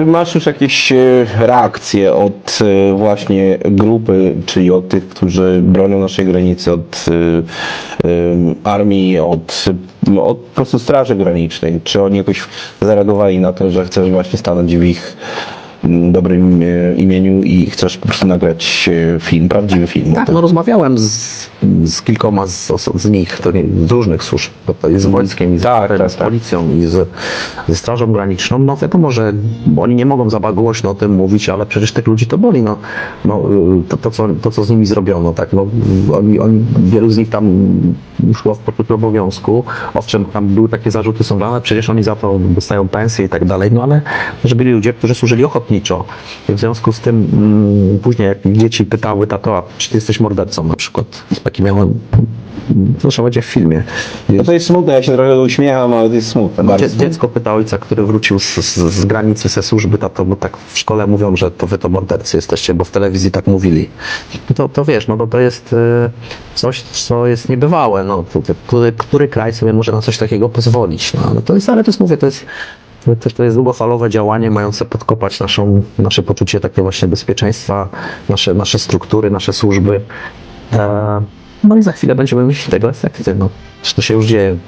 Czy masz już jakieś e, reakcje od e, właśnie grupy, czyli od tych, którzy bronią naszej granicy, od e, armii, od, od po prostu Straży Granicznej? Czy oni jakoś zareagowali na to, że chcesz właśnie stanąć w ich dobrym e, imieniu i chcesz po prostu nagrać e, film, prawdziwy film? Tak, no rozmawiałem z, z kilkoma z, z nich, to nie, z różnych służb, z wojskiem, i z, Tak, tak, z tak. policją, i z, ze Strażą Graniczną. No wiadomo, że oni nie mogą za głośno o tym mówić, ale przecież tych ludzi to boli. No, no, y, to, to, co, to, co z nimi zrobiono, tak, no, oni, oni, wielu z nich tam szło w poczuciu obowiązku. Owszem, tam były takie zarzuty sądowe, przecież oni za to dostają pensje i tak dalej, no ale że byli ludzie, którzy służyli ochotniczo. I w związku z tym mm, później jak dzieci pytały tato, a czy ty jesteś mordercą na przykład? Taki miałem, proszę będzie w filmie. No to jest smutne, ja się trochę uśmiecham, ale to jest smutne. Dzie- Bardzo. dziecko pyta ojca, który wrócił z, z, z granicy ze służby, tato, bo tak w szkole mówią, że to wy to mordercy jesteście, bo w telewizji tak mówili. To, to wiesz, no to, to jest e, coś, co jest niebywałe. No, To- to- który, który kraj sobie może na coś takiego pozwolić? No, ale to jest, ale to jest, mówię, to jest to, to jest długofalowe działanie mające podkopać naszą, nasze poczucie takie właśnie bezpieczeństwa, nasze, nasze struktury, nasze służby. E, no i za chwilę będziemy mieć tego efekty. No, to się już dzieje?